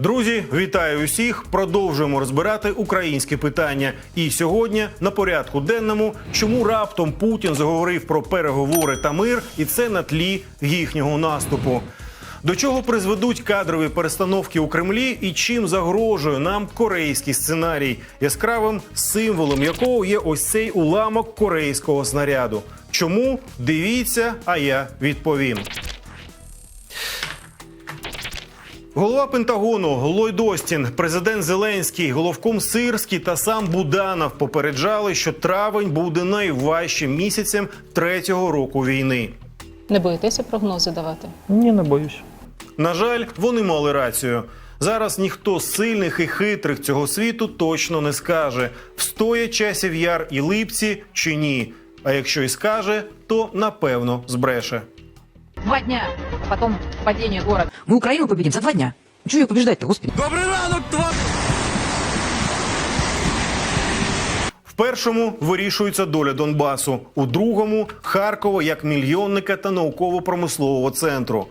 Друзі, вітаю усіх! Продовжуємо розбирати українське питання. І сьогодні на порядку денному, чому раптом Путін заговорив про переговори та мир, і це на тлі їхнього наступу. До чого призведуть кадрові перестановки у Кремлі і чим загрожує нам корейський сценарій, яскравим символом якого є ось цей уламок корейського снаряду. Чому дивіться, а я відповім. Голова Пентагону Ллойд Остін, президент Зеленський, головком Сирський та сам Буданов попереджали, що травень буде найважчим місяцем третього року війни. Не боїтеся прогнози давати? Ні, не боюсь. На жаль, вони мали рацію. Зараз ніхто з сильних і хитрих цього світу точно не скаже, встоять часів яр і липці чи ні. А якщо і скаже, то напевно збреше. Два дня, потом падение города. Мы Украину победим за два дня. Чего ее побеждать-то, господи? В першому вирішується доля Донбасу, у другому Харкова як мільйонника та науково-промислового центру.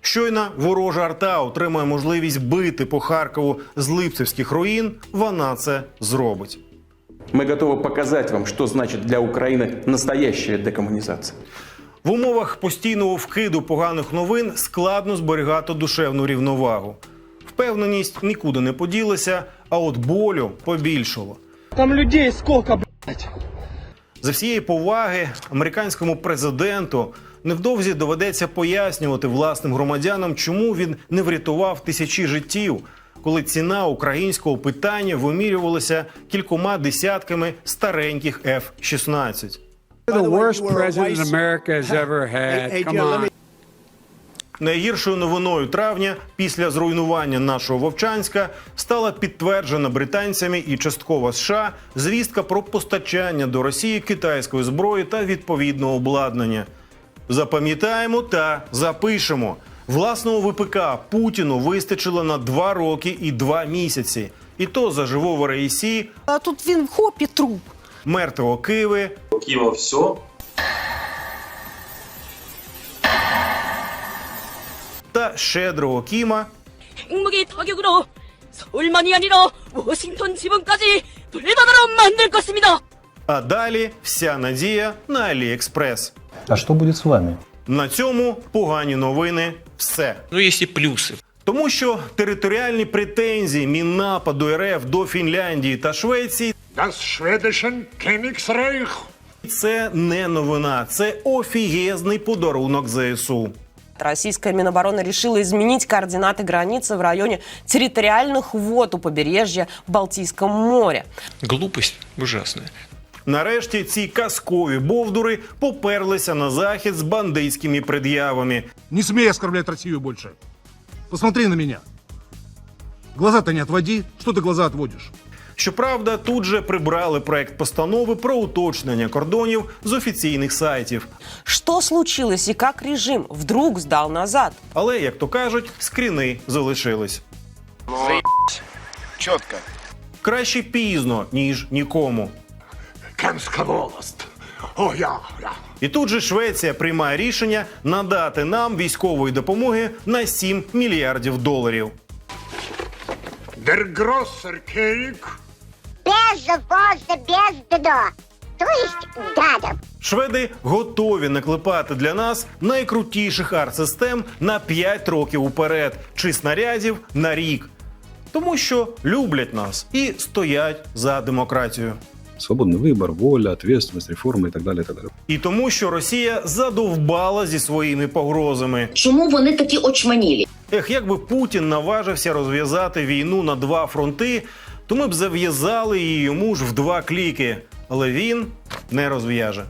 Щойно ворожа арта отримає можливість бити по Харкову з липцівських руїн. Вона це зробить. Мы готовы показать вам, что значит для Украины настоящая декоммунизация. В умовах постійного вкиду поганих новин складно зберігати душевну рівновагу. Впевненість нікуди не поділася, а от болю побільшало. Там людей сколько, блядь. За всієї поваги американському президенту невдовзі доведеться пояснювати власним громадянам, чому він не врятував тисячі життів, коли ціна українського питання вимірювалася кількома десятками стареньких F-16. The worst president America has ever had. Come on. Найгіршою новиною травня після зруйнування нашого Вовчанська стала підтверджена британцями і частково США звістка про постачання до Росії китайської зброї та відповідного обладнання. Запам'ятаємо та запишемо. Власного ВПК Путіну вистачило на два роки і два місяці. І то за живого рейсі, А тут він в хопі труп мертвого Киви Киева все. та щедрого Кіма 핵무기 타격으로 서울만이 아니라 워싱턴 지붕까지 불바다로 만들 것입니다. А далі вся надія на Аліекспрес. А что будет с вами? На цьому погані новини. Все. Ну, есть и плюсы. Тому що територіальні претензії Міннападу РФ до Фінляндії та Швеції Das schwedischen Königsreich. це не новина, це офігезний подарунок ЗСУ. Российская Минобороны решила изменить координаты границы в районе территориальных вод у побережья в Балтийском море. Глупость ужасная. Нарешті ці казкові бовдури поперлися на захід з бандитськими пред'явами. Не смей оскорблять Россию больше. Посмотри на меня. Глаза-то не отводи. Что ты глаза отводишь? Щоправда, тут же прибрали проект постанови про уточнення кордонів з офіційних сайтів. Что случилось и как режим вдруг сдал назад? Але, як то кажуть, скріни залишились. Четко. Краще пізно, ніж нікому. Кемська волость. О, я, я. І тут же Швеція приймає рішення надати нам військової допомоги на 7 мільярдів доларів. Der grosser Безопасно, без беда. То есть гадом. Шведи готові наклепати для нас найкрутіших артсистем на 5 років уперед, чи снарядів на рік. Тому що люблять нас і стоять за демократію. Свободный выбор, воля, ответственность, реформы и так далее, и так далее. І тому, що Росія задовбала зі своїми погрозами. Чому вони такі очманілі? Ех, якби Путін наважився розв'язати війну на два фронти, то ми б зав'язали її йому ж в два кліки. Але він не розв'яже.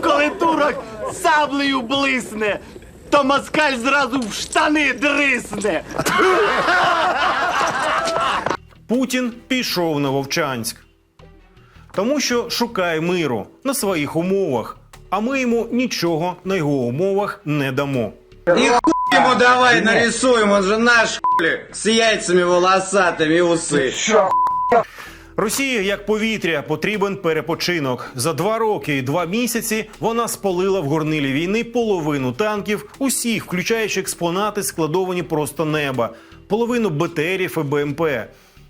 Коли турок саблею блисне, то москаль зразу в штани дрисне. Путін пішов на Вовчанськ. Тому що шукає миру на своїх умовах, а ми йому нічого на його умовах не дамо. Ему давай нарисуем, он же наш хули, с яйцами волосатыми и усы. Росії як повітря потрібен перепочинок. За два роки і два місяці вона спалила в горнилі війни половину танків, усіх, включаючи експонати, складовані просто неба, половину БТРів і БМП,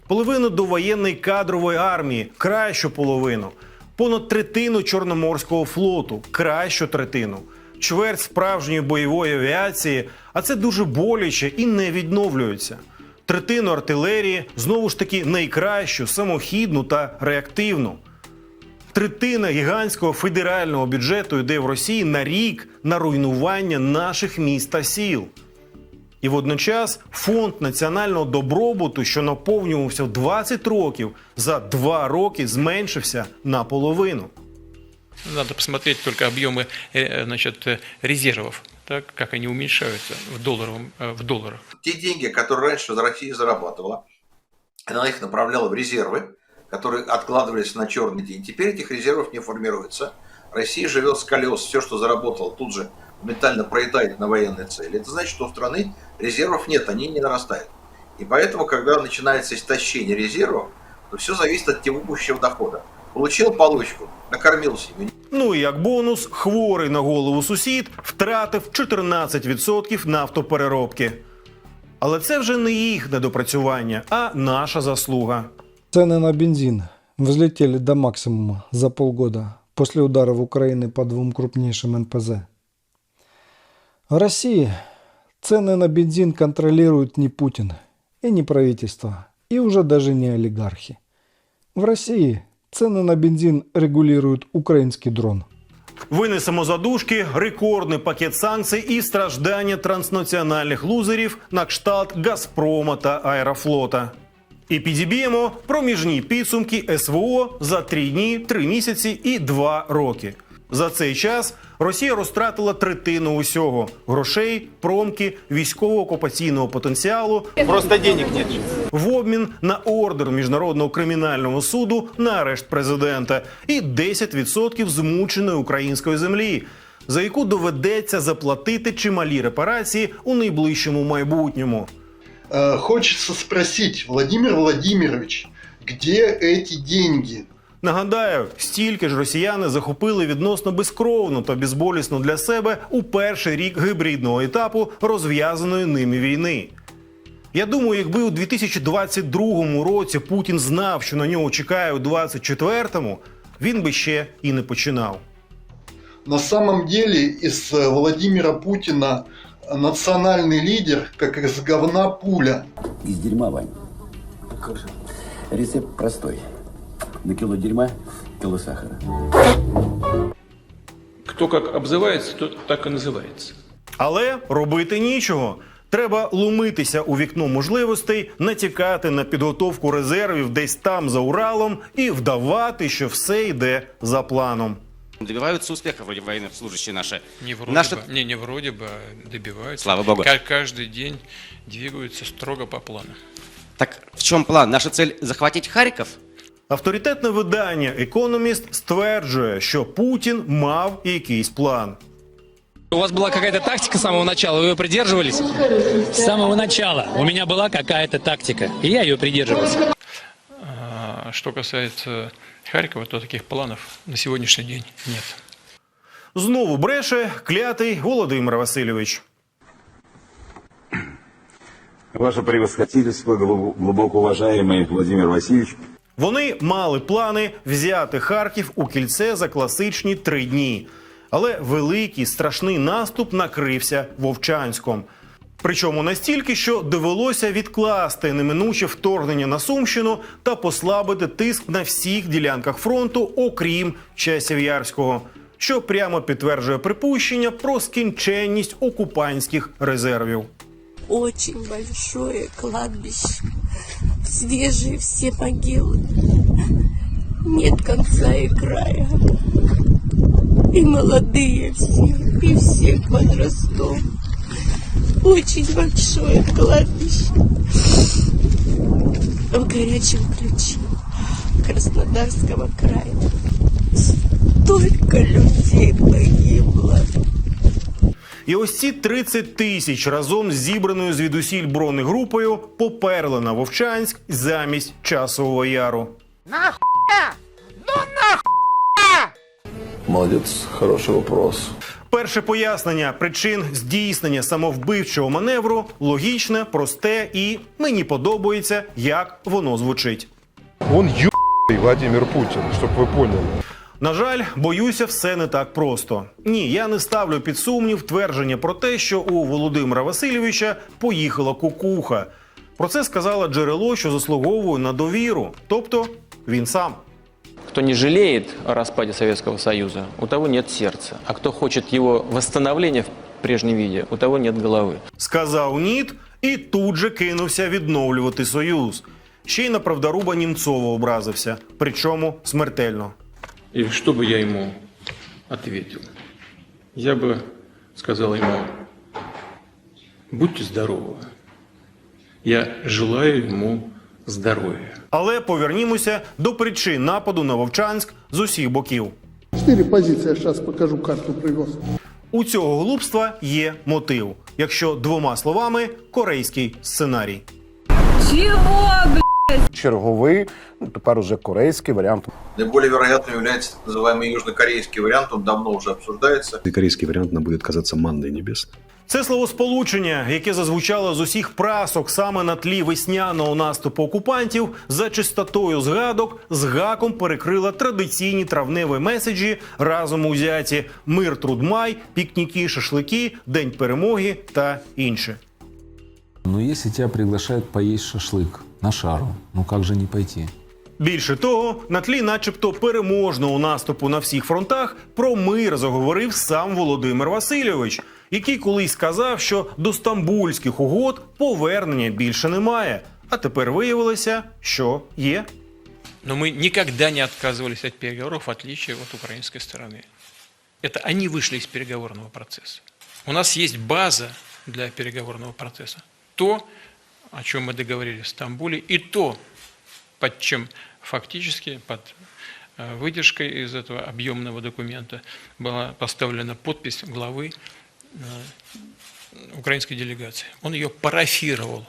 половину довоєнної кадрової армії, кращу половину, понад третину чорноморського флоту, кращу третину, чверть справжньої бойової авіації, а це дуже боляче і не відновлюється третину артилерії, знову ж таки найкращу, самохідну та реактивну. Третина гігантського федерального бюджету йде в Росії на рік на руйнування наших міст та сіл. І водночас фонд національного добробуту, що наповнювався в 20 років, за два роки зменшився наполовину. Надо посмотреть только объемы э, значит, резервов, так, как они уменьшаются в, долларовом, э, в долларах. Те деньги, которые раньше Россия зарабатывала, она их направляла в резервы, которые откладывались на черный день. Теперь этих резервов не формируется. Россия живет с колес. Все, что заработала, тут же моментально проедает на военные цели. Это значит, что у страны резервов нет, они не нарастают. И поэтому, когда начинается истощение резервов, то все зависит от текущего дохода. Получил получку, накормил семью. Ну і як бонус, хворий на голову сусід втратив 14% нафтопереробки. Але це вже не їх недопрацювання, а наша заслуга. Цены на бензин взлетели до максимума за полгода после ударов Украины по двум крупнейшим НПЗ. В России цены на бензин контролируют не Путин и не правительство, и уже даже не олигархи. В России цены на бензин регулирует украинский дрон. Винесемо задушки, рекордний пакет санкцій і страждання транснаціональних лузерів на кшталт Газпрома та Аерофлота. І підіб'ємо проміжні підсумки СВО за три дні, три місяці і два роки. За цей час Росія розтратила третину усього грошей, промки, військово-окупаційного потенціалу. Просто денег нет. В обмін на ордер міжнародного кримінального суду на арешт президента і 10% змученої української землі, за яку доведеться заплатити чималі репарації у найближчому майбутньому. Э, Хочется спросить, Владимир Владимирович, где эти деньги? Нагадаю, стільки ж росіяни захопили відносно безкровно та безболісно для себе у перший рік гібридного етапу розв'язаної ними війни. Я думаю, якби у 2022 році Путін знав, що на нього чекає у 2024-му, він би ще і не починав. На самом деле из э, Владимира Путина национальный лидер, как из говна пуля. Из дерьма, Вань. Рецепт простой На кило дерьма кило сахара. Кто как обзывается, тот так и называется. Але робити нічого. Треба ломитися у вікно можливостей, натякати на підготовку резервів десь там за Уралом і вдавати, що все йде за планом. Добиваются успеха вроде военнослужащие наши. Не вроде Наши- бы, не, не вроде бы, а добиваются. Слава богу. Ка- каждый день двигаются строго по плану. Так в чем план? Наша цель захватить Харьков? Авторитетне видання Економіст стверджує, що Путін мав якийсь план. У вас была какая-то тактика с самого начала, вы ее придерживались? С самого начала у меня была какая-то тактика, и я ее придерживался. А что касается Харькова, то таких планов на сегодняшний день нет. Знову бреше клятий Володимир Васильович. Ваше превосходительство, глубоко уважаемый Владимир Васильевич, вони мали плани взяти Харків у кільце за класичні три дні. Але великий страшний наступ накрився Вовчанськом. Причому настільки, що довелося відкласти неминуче вторгнення на Сумщину та послабити тиск на всіх ділянках фронту, окрім часів Ярського, що прямо підтверджує припущення про скінченність окупантських резервів. Очень большое кладбище. Свежие все могилы. Нет конца и края. И молодые все, и всех возрастов. Очень большое кладбище. В горячем ключе Краснодарского края. Столько людей погибло. І ось ці 30 тисяч разом з зібраною звідусіль бронегрупою поперли на Вовчанськ замість часового яру. Молодец, хороший вопрос. Перше пояснення причин здійснення самовбивчого маневру логічне, просте і мені подобається, як воно звучить. Он ебаный Владимир Путин, чтобы вы поняли. На жаль, боюся, все не так просто. Ні, я не ставлю під сумнів твердження про те, що у Володимира Васильовича поїхала кукуха. Про це сказала джерело, що заслуговує на довіру, тобто він сам. Кто не жалеет о распаде Советского Союза, у того нет сердца. А кто хочет его восстановления в прежнем виде, у того нет головы. Сказав ніт і тут же кинувся відновлювати союз. Ще й на правдаруба Німцова образився, причому смертельно. И что бы я ему ответил? Я бы сказал ему, будьте здоровы. Я желаю ему здоровья. Але повернімося до причин нападу на Вовчанськ з усіх боків. Четыре позиции, я сейчас покажу, карту привез. У цього глупства є мотив, якщо двома словами корейський сценарій. Черговий, ну тепер уже корейський варіант. Наиболее вероятным является так называемый южнокорейский вариант, он давно уже обсуждается. И корейский вариант нам будет казаться манной небесной. Це словосполучення, яке зазвучало з усіх прасок саме на тлі весняного наступу окупантів, за чистотою згадок з гаком перекрила традиційні травневі меседжі разом узяті мир, труд, май, пікніки, шашлики, день перемоги та інше. Но если тебя приглашают поесть шашлык на шару, ну как же не пойти? Більше того, на тлі, начебто, переможного наступу на всіх фронтах, про мир заговорив сам Володимир Васильович, який колись сказав, що до стамбульських угод повернення більше немає. А тепер виявилося, що є. Но мы никогда не отказывались от переговоров, в отличие от украинской стороны. Это они вышли из переговорного процесса. У нас есть база для переговорного процесса. То, о чем мы договорились в Стамбуле, и то, под чем фактически, под э, выдержкой из этого объемного документа была поставлена подпись главы э, украинской делегации. Он ее парафировал.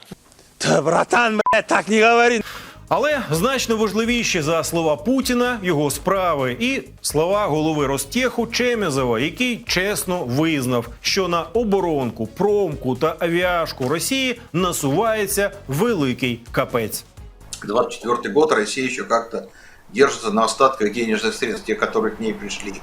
Да, братан, блядь, так не говори. Але значно важливіші за слова Путіна його справи і слова голови Ростеху Чемезова, який чесно визнав, що на оборонку, промку та авіашку Росії насувається великий капець. 24 год Россия еще как-то держится на остатках денежных средств, те, которые к ней пришли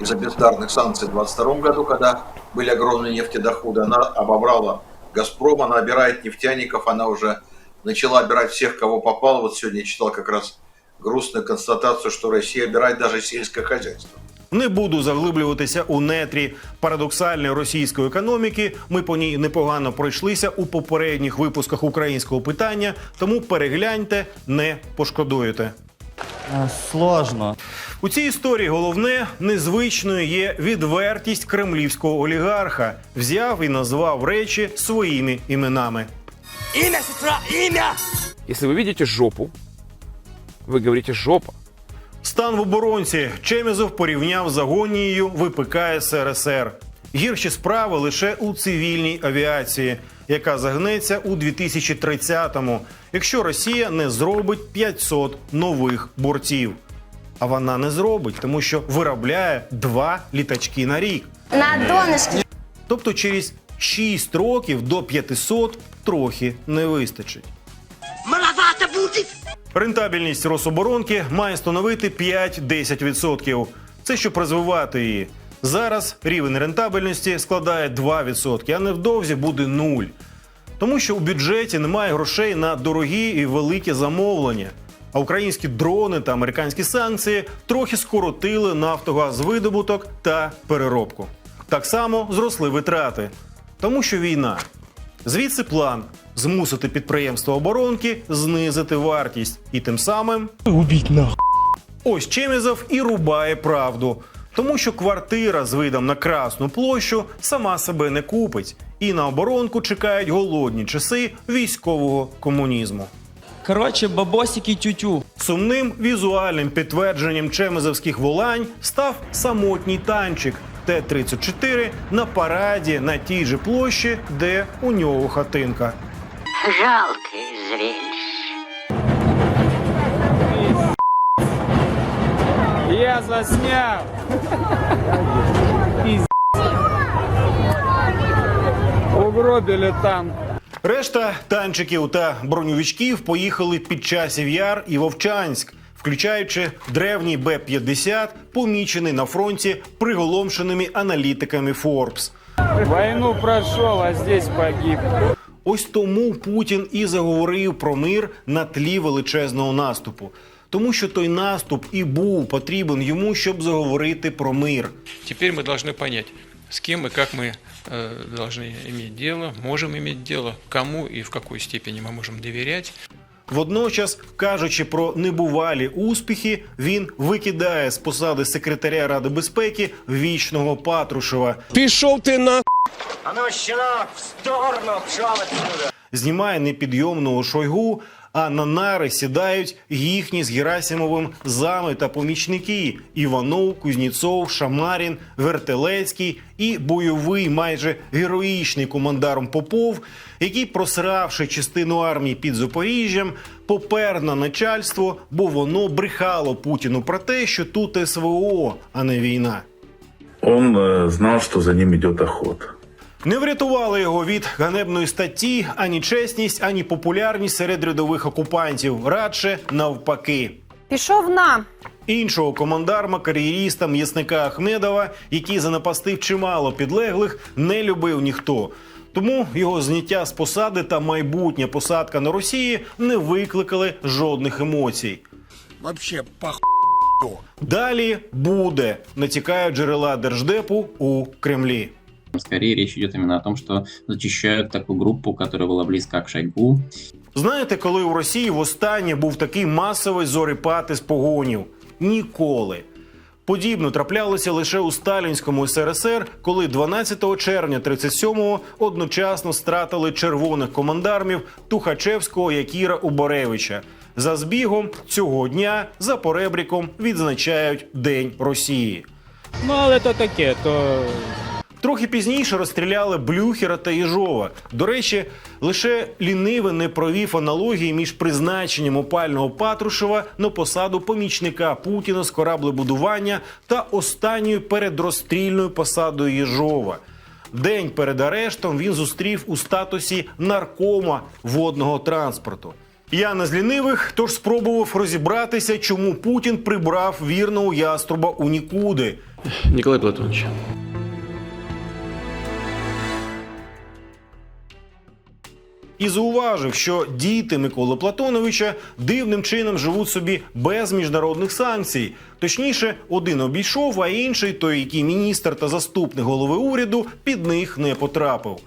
из-за бездарных санкций в 22 году, когда были огромные нефтедоходы. Она обобрала «Газпром», она обирает нефтяников, она уже начала обирать всех, кого попало. Вот сегодня я читал как раз грустную констатацию, что Россия обирает даже сельское хозяйство. Не буду заглиблюватися у нетрі парадоксальної російської економіки. Ми по ній непогано пройшлися у попередніх випусках українського питання, тому перегляньте, не пошкодуєте. Сложно. У цій історії головне незвичною є відвертість кремлівського олігарха. Взяв і назвав речі своїми іменами. Имя, сестра, имя! Если вы видите жопу, вы говорите жопа. Стан в оборонці Чемізов порівняв з агонією ВПК СРСР. Гірші справи лише у цивільній авіації, яка загнеться у 2030-му, якщо Росія не зробить 500 нових борців. А вона не зробить, тому що виробляє два літачки на рік. На донышке. Тобто через 6 років до 500 трохи не вистачить. Маловато будет! Рентабельність Рособоронки має становити 5-10%. Це щоб розвивати її. Зараз рівень рентабельності складає 2%, а невдовзі буде 0. Тому що у бюджеті немає грошей на дорогі і великі замовлення. А українські дрони та американські санкції трохи скоротили нафтогазвидобуток та переробку. Так само зросли витрати, тому що війна. Звідси план змусити підприємства оборонки знизити вартість і тим самим Убить нахуй. ось Чемізов і рубає правду. Тому що квартира з видом на Красну площу сама себе не купить, і на оборонку чекають голодні часи військового комунізму. Короче, бабосики тютю. Сумним візуальним підтвердженням чемезовських волань став самотній танчик Т-34 на параді на тій же площі, де у нього хатинка. Жалкое зрелище. Я заснял. Угробили танк. Решта танчиків та броньовичків поїхали під часів яр і Вовчанськ, включаючи древній Б-50, помічений на фронті приголомшеними аналітиками Форбс. Войну прошел, а здесь погиб. Ось тому Путін і заговорив про мир на тлі величезного наступу. Тому що той наступ і був потрібен йому, щоб заговорити про мир. Теперь мы должны понять, с кем и как мы э, должны иметь дело, можем иметь дело, кому и в какой степени мы можем доверять. Водночас, кажучи про небувалі успіхи, він викидає з посади секретаря Ради безпеки вічного Патрушева, Пішов ти на А ну, щенок, в сторону, пшов отсюда. знімає непідйомного Шойгу. А на нари сідають їхні з Герасимовим зами та помічники Іванов, Кузніцов, Шамарін, Вертелецький і бойовий, майже героїчний командарм Попов, який, просравши частину армії під Запоріжжям, попер на начальство, бо воно брехало Путіну про те, що тут СВО, а не війна. Он э, знал, что за ним идет охота. Не врятували його від ганебної статті ані чесність, ані популярність серед рядових окупантів. Радше навпаки. Пішов на. Іншого командарма, кар'єріста, м'ясника Ахмедова, який занапастив чимало підлеглих, не любив ніхто. Тому його зняття з посади та майбутня посадка на Росії не викликали жодних емоцій. Вообще пох... Далі буде натякають джерела держдепу у Кремлі. Скорее речь идет именно о том, что зачищают такую группу, которая была близка к Шойгу. Знаєте, коли у Росії востаннє був такий масовий зорепад із погонів? Ніколи. Подібно траплялося лише у сталінському СРСР, коли 12 червня 37-го одночасно стратили червоних командармів Тухачевського Якіра Уборевича. За збігом цього дня за поребріком відзначають День Росії. Ну, але то таке, то Трохи пізніше розстріляли Блюхера та Єжова. До речі, лише лінивий не провів аналогії між призначенням опального Патрушева на посаду помічника Путіна з кораблебудування та останньою передрозстрільною посадою Єжова. День перед арештом він зустрів у статусі наркома водного транспорту. Я не з лінивих, тож спробував розібратися, чому Путін прибрав вірного яструба у нікуди. Николай Платонович, і зауважив, що діти Миколи Платоновича дивним чином живуть собі без міжнародних санкцій. Точніше, один обійшов, а інший, той, який міністр та заступник голови уряду, під них не потрапив.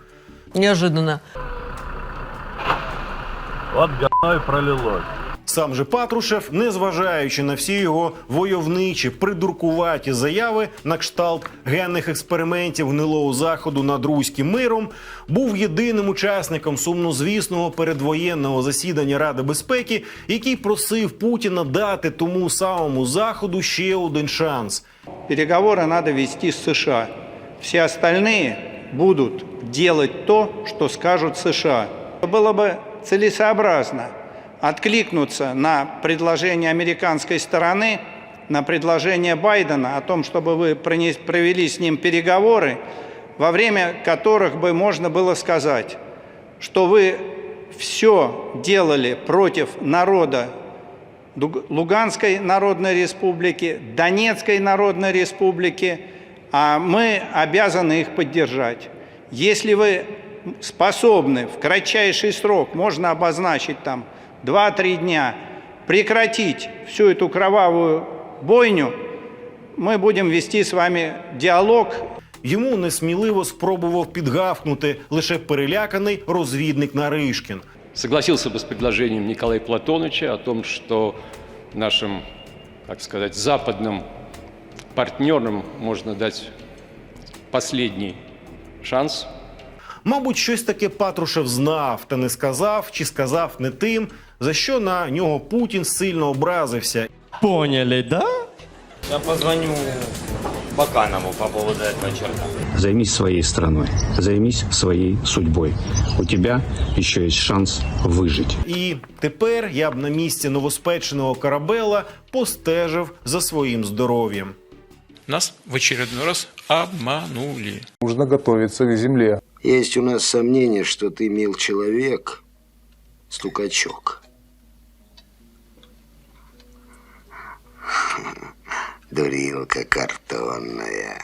неожиданно. От говно пролилось. Сам же Патрушев, незважаючи на всі його войовничі придуркуваті заяви на кшталт генних експериментів гнилого заходу над руським миром, був єдиним учасником сумнозвісного передвоєнного засідання Ради безпеки, який просив Путіна дати тому самому заходу ще один шанс. Переговоры надо вести с США. Все остальные будут делать то, что скажут США. Было бы целесообразно откликнуться на предложение американской стороны, на предложение Байдена о том, чтобы вы провели с ним переговоры, во время которых бы можно было сказать, что вы все делали против народа Луганской Народной Республики, Донецкой Народной Республики, а мы обязаны их поддержать. Если вы способны в кратчайший срок, можно обозначить там 2-3 дня, прекратить всю эту кровавую бойню, мы будем вести с вами диалог Йому несміливо спробував підгавкнути лише переляканий розвідник Наришкін. согласился бы с предложением Николая Платоновича о том, что нашим, так сказать, западным партнерам можно дать последний шанс. Мабуть, щось таке Патрушев знав та не сказав, чи сказав не тим, за що на нього Путін сильно образився. Поняли, да? Я позвоню Баканову по поводу этого черта. Займись своей страной, займись своей судьбой. У тебя еще есть шанс выжить. І тепер я б на місці новоспеченого корабела постежив за своїм здоров'ям. Нас в очередной раз обманули. Нужно готовиться к земле. Есть у нас сомнение, что ты, мил человек, стукачок. Дурилка картонная.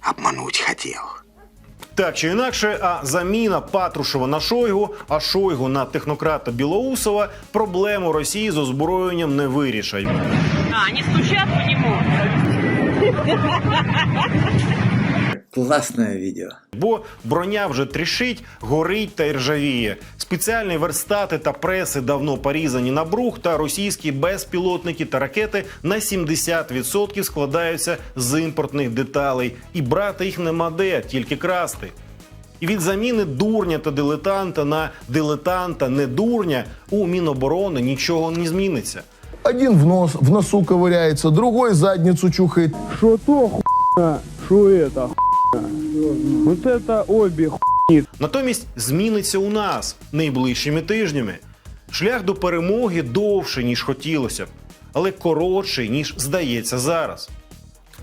Обмануть хотел. Так чи інакше, а заміна Патрушева на Шойгу, а Шойгу на технократа Білоусова проблему Росії з озброєнням не вирішать. А, не стучать по нему. Классное видео. Бо броня вже трішить, горить та іржавіє. Спеціальні верстати та преси давно порізані на брух, та російські безпілотники та ракети на 70% складаються з імпортних деталей, і брати їх нема де, тільки красти. І від заміни дурня та дилетанта на дилетанта не дурня у Міноборони нічого не зміниться. Один в нос, в носу ковыряется, другой задницу чухает. Что то хуйня, что это. Вот это обе хуйни. Натомість зміниться у нас найближчими тижнями. Шлях до перемоги довший, ніж хотілося б, але коротший, ніж здається зараз.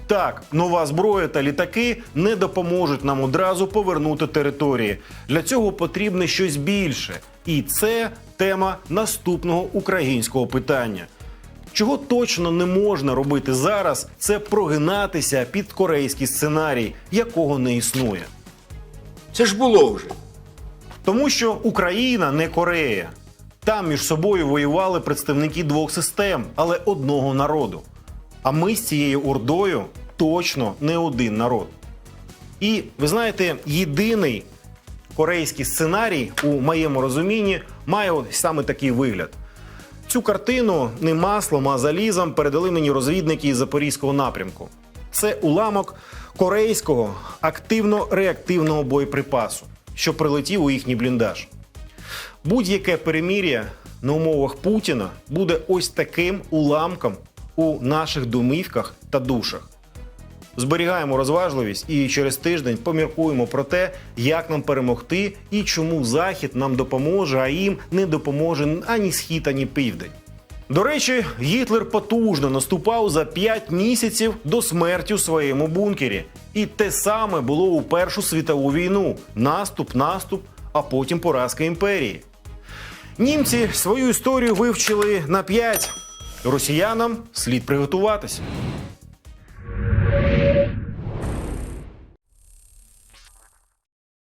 Так, нова зброя та літаки не допоможуть нам одразу повернути території. Для цього потрібне щось більше. І це тема наступного українського питання. Чого точно не можна робити зараз, це прогинатися під корейський сценарій, якого не існує. Це ж було вже. Тому що Україна не Корея. Там між собою воювали представники двох систем, але одного народу. А ми з цією ордою точно не один народ. І ви знаєте, єдиний корейський сценарій у моєму розумінні має саме такий вигляд. Цю картину не маслом, а залізом передали мені розвідники із запорізького напрямку. Це уламок корейського активно-реактивного боєприпасу, що прилетів у їхній бліндаж. Будь-яке перемір'я на умовах Путіна буде ось таким уламком у наших домівках та душах. Зберігаємо розважливість і через тиждень поміркуємо про те, як нам перемогти і чому Захід нам допоможе, а їм не допоможе ані схід, ані південь. До речі, Гітлер потужно наступав за 5 місяців до смерті у своєму бункері. І те саме було у Першу світову війну: наступ, наступ, а потім поразка імперії. Німці свою історію вивчили на 5. Росіянам слід приготуватися.